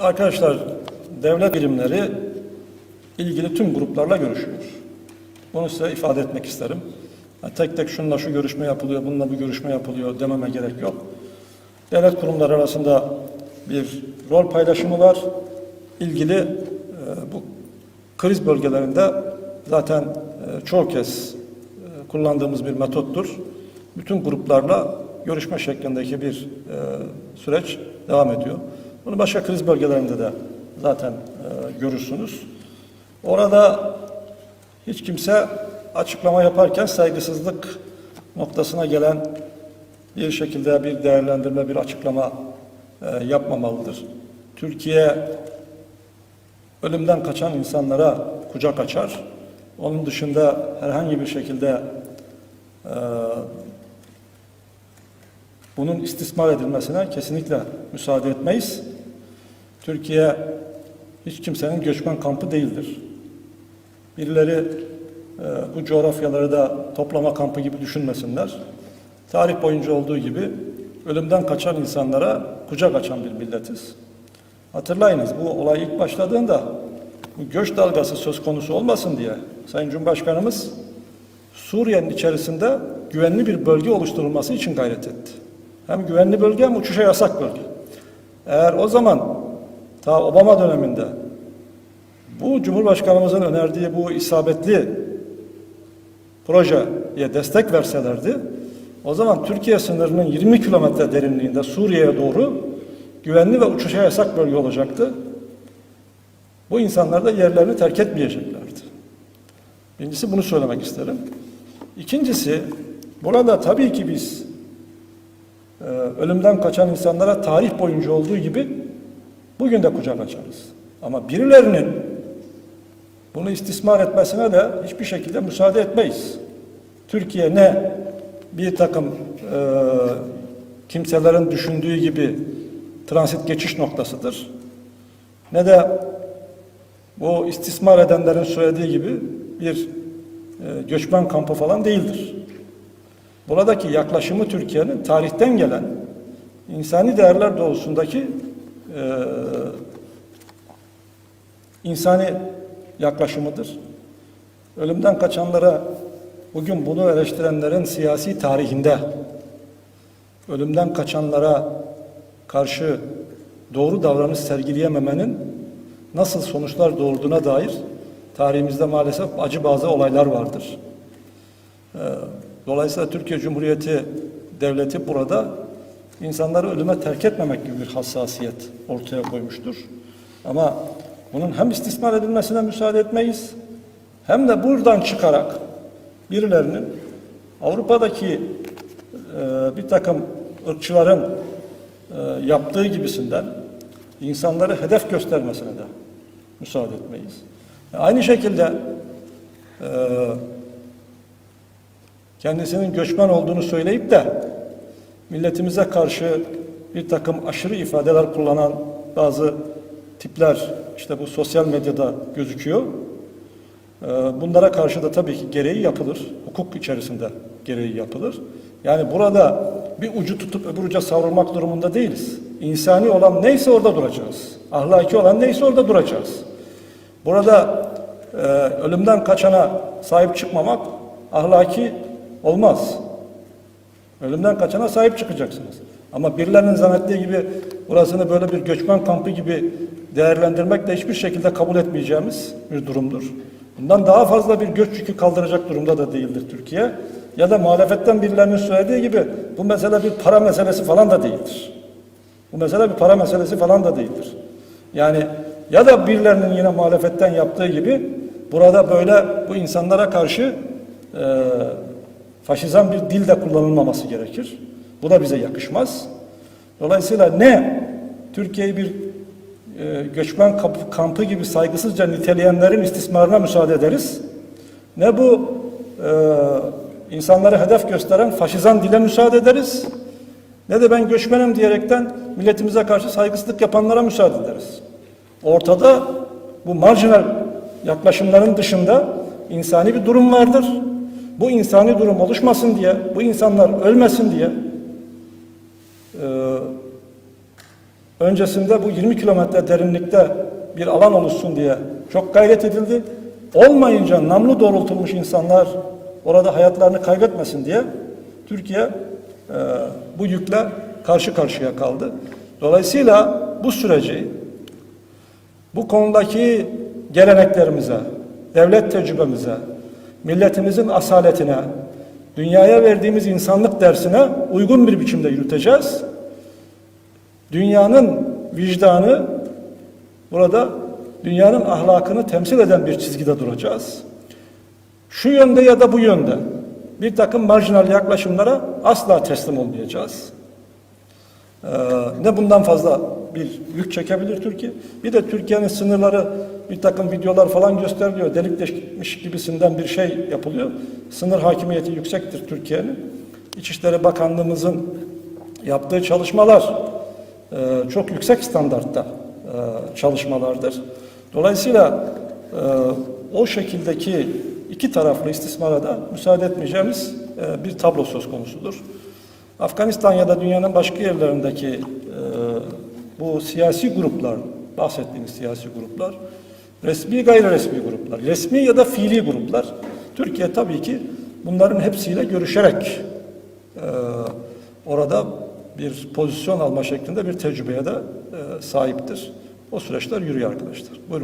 Arkadaşlar devlet birimleri ilgili tüm gruplarla görüşüyor. Bunu size ifade etmek isterim. Tek tek şununla şu görüşme yapılıyor, bununla bu görüşme yapılıyor dememe gerek yok. Devlet kurumları arasında bir rol paylaşımı var. İlgili e, bu kriz bölgelerinde zaten e, çoğu kez e, kullandığımız bir metottur. Bütün gruplarla görüşme şeklindeki bir e, süreç devam ediyor. Bunu başka kriz bölgelerinde de zaten e, görürsünüz. Orada hiç kimse açıklama yaparken saygısızlık noktasına gelen bir şekilde bir değerlendirme, bir açıklama e, yapmamalıdır. Türkiye ölümden kaçan insanlara kucak açar. Onun dışında herhangi bir şekilde e, bunun istismar edilmesine kesinlikle müsaade etmeyiz. Türkiye hiç kimsenin göçmen kampı değildir. Birileri e, bu coğrafyaları da toplama kampı gibi düşünmesinler. Tarih boyunca olduğu gibi ölümden kaçan insanlara kucak açan bir milletiz. Hatırlayınız bu olay ilk başladığında bu göç dalgası söz konusu olmasın diye Sayın Cumhurbaşkanımız Suriye'nin içerisinde güvenli bir bölge oluşturulması için gayret etti. Hem güvenli bölge hem uçuşa yasak bölge. Eğer o zaman ta Obama döneminde bu Cumhurbaşkanımızın önerdiği bu isabetli projeye destek verselerdi, o zaman Türkiye sınırının 20 kilometre derinliğinde Suriye'ye doğru güvenli ve uçuşa yasak bölge olacaktı. Bu insanlar da yerlerini terk etmeyeceklerdi. Birincisi bunu söylemek isterim. İkincisi, burada tabii ki biz e, ölümden kaçan insanlara tarih boyunca olduğu gibi bugün de kucak açarız. Ama birilerinin bunu istismar etmesine de hiçbir şekilde müsaade etmeyiz. Türkiye ne bir takım e, kimselerin düşündüğü gibi transit geçiş noktasıdır. Ne de bu istismar edenlerin söylediği gibi bir e, göçmen kampı falan değildir. Buradaki yaklaşımı Türkiye'nin tarihten gelen insani değerler doğrusundaki e, insani yaklaşımıdır. Ölümden kaçanlara bugün bunu eleştirenlerin siyasi tarihinde ölümden kaçanlara karşı doğru davranış sergileyememenin nasıl sonuçlar doğurduğuna dair tarihimizde maalesef acı bazı olaylar vardır. Ee, Dolayısıyla Türkiye Cumhuriyeti Devleti burada insanları ölüme terk etmemek gibi bir hassasiyet ortaya koymuştur. Ama bunun hem istismar edilmesine müsaade etmeyiz hem de buradan çıkarak birilerinin Avrupa'daki e, bir takım ırkçıların e, yaptığı gibisinden insanları hedef göstermesine de müsaade etmeyiz. Aynı şekilde e, kendisinin göçmen olduğunu söyleyip de milletimize karşı bir takım aşırı ifadeler kullanan bazı tipler işte bu sosyal medyada gözüküyor. Ee, Bunlara karşı da tabii ki gereği yapılır. Hukuk içerisinde gereği yapılır. Yani burada bir ucu tutup öbür uca savrulmak durumunda değiliz. İnsani olan neyse orada duracağız. Ahlaki olan neyse orada duracağız. Burada e, ölümden kaçana sahip çıkmamak ahlaki olmaz. Ölümden kaçana sahip çıkacaksınız. Ama birilerinin zannettiği gibi burasını böyle bir göçmen kampı gibi değerlendirmek de hiçbir şekilde kabul etmeyeceğimiz bir durumdur. Bundan daha fazla bir göç yükü kaldıracak durumda da değildir Türkiye. Ya da muhalefetten birilerinin söylediği gibi bu mesele bir para meselesi falan da değildir. Bu mesele bir para meselesi falan da değildir. Yani ya da birilerinin yine muhalefetten yaptığı gibi burada böyle bu insanlara karşı e, faşizan bir dil de kullanılmaması gerekir. Bu da bize yakışmaz. Dolayısıyla ne Türkiye'yi bir e, göçmen kampı, kampı gibi saygısızca niteleyenlerin istismarına müsaade ederiz. Ne bu e, insanları hedef gösteren faşizan dile müsaade ederiz. Ne de ben göçmenim diyerekten milletimize karşı saygısızlık yapanlara müsaade ederiz. Ortada bu marjinal yaklaşımların dışında insani bir durum vardır. Bu insani durum oluşmasın diye, bu insanlar ölmesin diye e, öncesinde bu 20 kilometre derinlikte bir alan oluşsun diye çok gayret edildi. Olmayınca namlu doğrultulmuş insanlar orada hayatlarını kaybetmesin diye Türkiye e, bu yükle karşı karşıya kaldı. Dolayısıyla bu süreci bu konudaki geleneklerimize, devlet tecrübemize, milletimizin asaletine, dünyaya verdiğimiz insanlık dersine uygun bir biçimde yürüteceğiz. Dünyanın vicdanı burada dünyanın ahlakını temsil eden bir çizgide duracağız. Şu yönde ya da bu yönde bir takım marjinal yaklaşımlara asla teslim olmayacağız. Ee, ne bundan fazla bir yük çekebilir Türkiye. Bir de Türkiye'nin sınırları bir takım videolar falan gösteriliyor. Delik deşmiş gibisinden bir şey yapılıyor. Sınır hakimiyeti yüksektir Türkiye'nin. İçişleri Bakanlığımızın yaptığı çalışmalar e, çok yüksek standartta e, çalışmalardır. Dolayısıyla e, o şekildeki iki taraflı istismara da müsaade etmeyeceğimiz e, bir tablo söz konusudur. Afganistan ya da dünyanın başka yerlerindeki e, bu siyasi gruplar, bahsettiğimiz siyasi gruplar, resmi gayri resmi gruplar, resmi ya da fiili gruplar, Türkiye tabii ki bunların hepsiyle görüşerek e, orada bir pozisyon alma şeklinde bir tecrübeye de e, sahiptir. O süreçler yürüyor arkadaşlar. Buyurun.